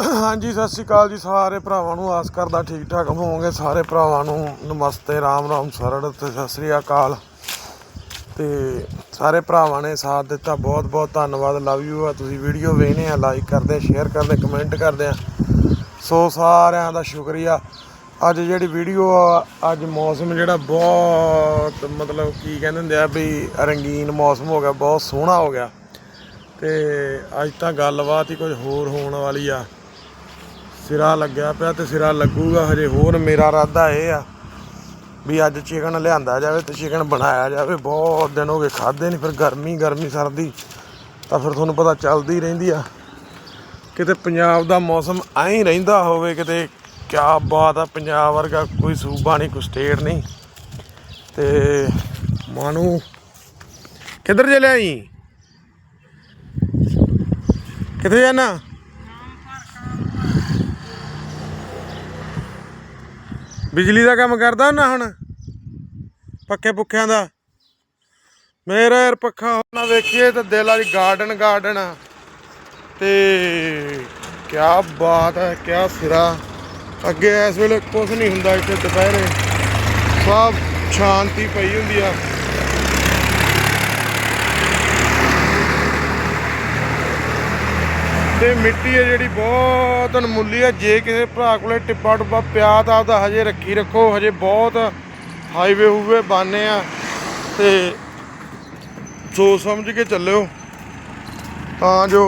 ਹਾਂਜੀ, ਸਤਿ ਸ਼੍ਰੀ ਅਕਾਲ ਜੀ ਸਾਰੇ ਭਰਾਵਾਂ ਨੂੰ। ਆਸ ਕਰਦਾ ਠੀਕ ਠਾਕ ਹੋਵੋਗੇ। ਸਾਰੇ ਭਰਾਵਾਂ ਨੂੰ ਨਮਸਤੇ, ਰਾਮ ਰਾਮ ਸਰੜ ਤੇ ਸਤਿ ਸ਼੍ਰੀ ਅਕਾਲ। ਤੇ ਸਾਰੇ ਭਰਾਵਾਂ ਨੇ ਸਾਥ ਦਿੱਤਾ। ਬਹੁਤ ਬਹੁਤ ਧੰਨਵਾਦ। ਲਵ ਯੂ ਆ। ਤੁਸੀਂ ਵੀਡੀਓ ਵੇਖਦੇ ਆ ਲਾਈਕ ਕਰਦੇ ਸ਼ੇਅਰ ਕਰਦੇ ਕਮੈਂਟ ਕਰਦੇ ਆ। ਸੋ ਸਾਰਿਆਂ ਦਾ ਸ਼ੁਕਰੀਆ। ਅੱਜ ਜਿਹੜੀ ਵੀਡੀਓ ਆ, ਅੱਜ ਮੌਸਮ ਜਿਹੜਾ ਬਹੁਤ ਮਤਲਬ ਕੀ ਕਹਿੰਦੇ ਹੁੰਦੇ ਆ ਵੀ ਰੰਗੀਨ ਮੌਸਮ ਹੋ ਗਿਆ, ਬਹੁਤ ਸੋਹਣਾ ਹੋ ਗਿਆ। ਤੇ ਅੱਜ ਤਾਂ ਗੱਲਬਾਤ ਹੀ ਕੁਝ ਹੋਰ ਹੋਣ ਵਾਲੀ ਆ। ਸਿਰਾ ਲੱਗਿਆ ਪਿਆ ਤੇ ਸਿਰਾ ਲੱਗੂਗਾ ਹਜੇ, ਹੋਰ ਮੇਰਾ ਇਰਾਦਾ ਇਹ ਆ ਵੀ ਅੱਜ ਚਿਕਨ ਲਿਆਂਦਾ ਜਾਵੇ ਤੇ ਚਿਕਨ ਬਣਾਇਆ ਜਾਵੇ। ਬਹੁਤ ਦਿਨ ਹੋ ਗਏ ਖਾਦੇ ਨਹੀਂ ਫਿਰ ਗਰਮੀ ਗਰਮੀ ਸਰਦੀ, ਤਾਂ ਫਿਰ ਤੁਹਾਨੂੰ ਪਤਾ ਚੱਲਦੀ ਰਹਿੰਦੀ ਆ। ਕਿਤੇ ਪੰਜਾਬ ਦਾ ਮੌਸਮ ਐਂ ਹੀ ਰਹਿੰਦਾ ਹੋਵੇ, ਕਿਤੇ ਕਿਆ ਬਾਤ ਆ, ਪੰਜਾਬ ਵਰਗਾ ਕੋਈ ਸੂਬਾ ਨਹੀਂ ਕੋਈ ਸਟੇਟ ਨਹੀਂ ਤੇ ਮਾਨੂੰ, ਕਿੱਧਰ ਚਲਿਆ ਜੀ ਕਿੱਥੇ ਜਾਣਾ? ਬਿਜਲੀ ਦਾ ਕੰਮ ਕਰਦਾ ਨਾ ਹੁਣ? ਪੱਕੇ ਪੁੱਖਿਆਂ ਦਾ। ਮੇਰਾ ਯਾਰ ਪੱਖਾ ਹੋਣਾ ਵੇਖੀਏ ਤਾਂ ਦਿਲ ਵਾਲੀ ਗਾਰਡਨ ਗਾਰਡਨ ਆ। ਤੇ ਕਿਆ ਬਾਤ ਹੈ, ਕਿਆ ਸਿਰਾ। ਅੱਗੇ ਇਸ ਵੇਲੇ ਕੁਝ ਨਹੀਂ ਹੁੰਦਾ ਇੱਥੇ ਦੁਪਹਿਰੇ। ਸਭ ਸ਼ਾਂਤੀ ਪਈ ਹੁੰਦੀ ਆ। ਤੇ ਮਿੱਟੀ ਹੈ ਜਿਹੜੀ ਬਹੁਤ ਅਨਮੁੱਲੀ ਹੈ। ਜੇ ਕਿਸੇ ਭਰਾ ਕੋਲੇ ਟਿੱਪਾ ਟੁੱਪਾ ਪਿਆ ਤਾਂ ਆਪਦਾ ਹਜੇ ਰੱਖੀ ਰੱਖੋ। ਹਜੇ ਬਹੁਤ ਹਾਈਵੇ ਹੂਵੇ ਬਾਨੇ ਆ ਤੇ ਸੋਚ ਸਮਝ ਕੇ ਚੱਲਿਓ। ਤਾਂ ਜੋ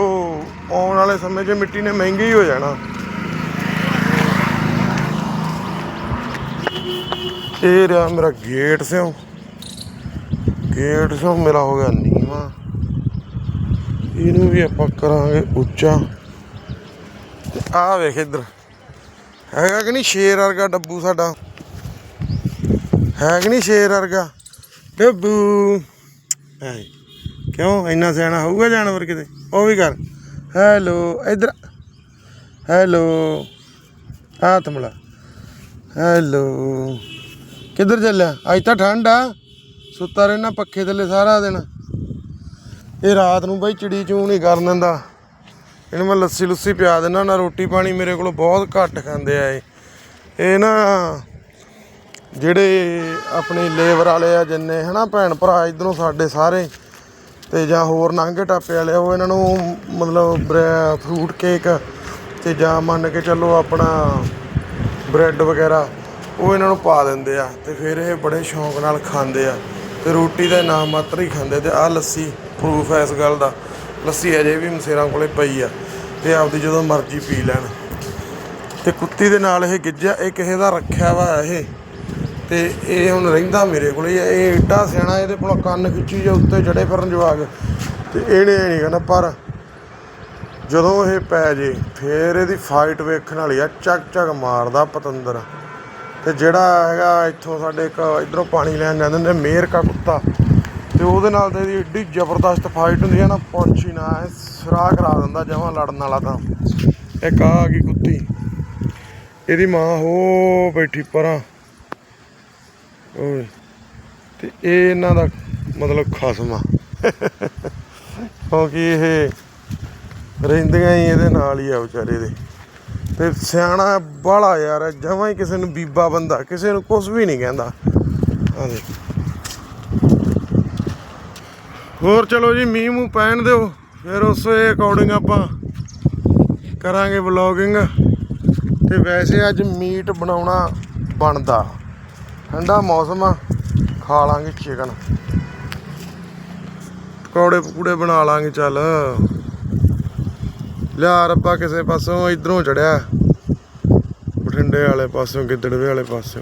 ਆਉਣ ਵਾਲੇ ਸਮੇਂ 'ਚ ਮਿੱਟੀ ਨੇ ਮਹਿੰਗੀ ਹੋ ਜਾਣਾ। ਇਹ ਰਿਹਾ ਮੇਰਾ ਗੇਟ ਸਿਓ ਗੇਟ ਸਿਓ ਮੇਰਾ ਹੋ ਗਿਆ ਨੀਵਾ। ਇਹਨੂੰ ਵੀ ਆਪਾਂ ਕਰਾਂਗੇ ਉੱਚਾ। ਤੇ ਆਹ ਵੇਖ ਇੱਧਰ। ਹੈਗਾ ਕਿ ਨਹੀਂ ਸ਼ੇਰ ਵਰਗਾ ਡੱਬੂ ਸਾਡਾ? ਹੈ ਕਿ ਨਹੀਂ ਸ਼ੇਰ ਵਰਗਾ? ਡੱਬੂ। ਹੈ ਕਿਉਂ? ਇੰਨਾ ਸਿਆਣਾ ਹੋਊਗਾ ਜਾਨਵਰ ਕਿਤੇ? ਉਹ ਵੀ ਕਰ। ਹੈਲੋ, ਇੱਧਰ। ਹੈਲੋ ਹੱਥ ਮਿਲਾ ਹੈਲੋ, ਕਿੱਧਰ ਚੱਲਿਆ? ਅੱਜ ਤਾਂ ਠੰਡ ਆ। ਸੁੱਤਾ ਰਹਿਣਾ ਪੱਖੇ ਥੱਲੇ ਸਾਰਾ ਦਿਨ। ਇਹ ਰਾਤ ਨੂੰ ਬਈ ਚਿੜੀ ਚੂੰ ਨਹੀਂ ਕਰਨ ਦਿੰਦਾ। ਇਹਨੂੰ ਮੈਂ ਲੱਸੀ ਲੁੱਸੀ ਪਿਆ ਦਿੰਦਾ, ਨਾ ਰੋਟੀ ਪਾਣੀ ਮੇਰੇ ਕੋਲੋਂ ਬਹੁਤ ਘੱਟ ਖਾਂਦੇ ਆ ਇਹ। ਇਹ ਨਾ ਜਿਹੜੇ ਆਪਣੇ ਲੇਬਰ ਵਾਲੇ ਆ, ਜਿੰਨੇ ਹਨਾ ਭੈਣ ਭਰਾ ਇਧਰੋਂ ਸਾਡੇ ਸਾਰੇ, ਤੇ ਜਾਂ ਹੋਰ ਨਾਂਗੇ ਟਾਪੇ ਵਾਲੇ ਉਹ ਇਹਨਾਂ ਨੂੰ ਮਤਲਬ ਫਰੂਟ ਕੇਕ ਤੇ ਜਾਂ ਮੰਨ ਕੇ ਚੱਲੋ ਆਪਣਾ ਬ੍ਰੈਡ ਵਗੈਰਾ, ਉਹ ਇਹਨਾਂ ਨੂੰ ਪਾ ਦਿੰਦੇ ਆ। ਤੇ ਫਿਰ ਇਹ ਬੜੇ ਸ਼ੌਂਕ ਨਾਲ ਖਾਂਦੇ ਆ। ਤੇ ਰੋਟੀ ਦਾ ਨਾਮ ਮਾਤਰ ਹੀ ਖਾਂਦੇ ਤੇ ਆ ਲੱਸੀ ਪ੍ਰੂਫ ਹੈ ਇਸ ਗੱਲ ਦਾ। ਲੱਸੀ ਅਜੇ ਵੀ ਮਸੇਰਾਂ ਕੋਲੇ ਪਈ ਆ ਤੇ ਆਪਦੀ ਜਦੋਂ ਮਰਜ਼ੀ ਪੀ ਲੈਣ। ਤੇ ਕੁੱਤੀ ਦੇ ਨਾਲ ਇਹ ਗਿੱਜਿਆ ਇਹ ਕਿਸੇ ਦਾ ਰੱਖਿਆ ਵਾ ਇਹ। ਤੇ ਇਹ ਹੁਣ ਰਹਿੰਦਾ ਮੇਰੇ ਕੋਲ ਹੀ ਆ। ਇਹ ਏਡਾ ਸਿਆਣਾ ਇਹਦੇ ਕੋਲ ਕੰਨ ਖਿੱਚੀ ਜਾ, ਉੱਤੇ ਜੜੇ ਫਿਰਨ ਜਵਾਗ ਤੇ ਇਹਨੇ ਨਹੀਂ ਕਹਿੰਦਾ ਪਰ ਜਦੋਂ ਇਹ ਪੈ ਜੇ, ਫੇਰ ਇਹਦੀ ਫਾਈਟ ਵੇਖਣ ਵਾਲੀ ਆ, ਚੱਕ ਚੱਕ ਮਾਰਦਾ ਪਤੰਦਰ। ਤੇ ਜਿਹੜਾ ਹੈਗਾ ਇੱਥੋਂ ਸਾਡੇ ਇੱਕ, ਇਧਰੋਂ ਪਾਣੀ ਲੈਣ ਜਾਂਦੇ ਨੇ ਮੇਰ ਕਾ ਕੁੱਤਾ। ਤੇ ਉਹਦੇ ਨਾਲ ਤੇ ਇਹਦੀ ਏਡੀ ਜ਼ਬਰਦਸਤ ਫਾਈਟ ਹੁੰਦੀ ਹੈ ਨਾ ਪੁੱਛ ਨਾ, ਇਹ ਸਿਰਾ ਕਰਾ ਦਿੰਦਾ ਜਮਾਂ ਲੜਨ ਵਾਲਾ ਤਾਂ। ਇੱਕ ਆ ਗਈ ਕੁੱਤੀ। ਇਹਦੀ ਮਾਂ ਹੋ ਬੈਠੀ ਪਰਾਂ। ਓਏ, ਤੇ ਇਹ ਇਹਨਾਂ ਦਾ ਮਤਲਬ ਖਸਮ। ਆ ਕਿਉਂਕਿ ਇਹ ਰਹਿੰਦੀਆਂ ਹੀ ਇਹਦੇ ਨਾਲ ਹੀ ਆ ਵਿਚਾਰੇ ਦੇ। ਤੇ ਸਿਆਣਾ ਬਾਹਲਾ ਯਾਰ ਜਮਾਂ ਹੀ ਕਿਸੇ ਨੂੰ ਬੀਬਾ ਬੰਦਾ, ਕਿਸੇ ਨੂੰ ਕੁਝ ਵੀ ਨਹੀਂ ਕਹਿੰਦਾ। ਆ ਦੇ ਹੋਰ ਚਲੋ ਜੀ, ਮੀਂਹ ਮੂੰਹ ਪੈਣ ਦਿਓ, ਫਿਰ ਉਸੇ ਅਕੋਰਡਿੰਗ ਆਪਾਂ ਕਰਾਂਗੇ ਵਲੌਗਿੰਗ ਤੇ ਵੈਸੇ ਅੱਜ ਮੀਟ ਬਣਾਉਣਾ ਬਣਦਾ। ਠੰਡਾ ਮੌਸਮ ਆ, ਖਾ ਲਾਂਗੇ ਚਿਕਨ ਪਕੌੜੇ ਪਕੂੜੇ ਬਣਾ ਲਾਂਗੇ, ਚੱਲ। ਲਿਆ ਰੱਬਾ ਕਿਸੇ ਪਾਸੋਂ, ਇਧਰੋਂ ਚੜਿਆ। ਬਠਿੰਡੇ ਵਾਲੇ ਪਾਸੋਂ, ਗਿੱਦੜਵੇ ਵਾਲੇ ਪਾਸੋਂ।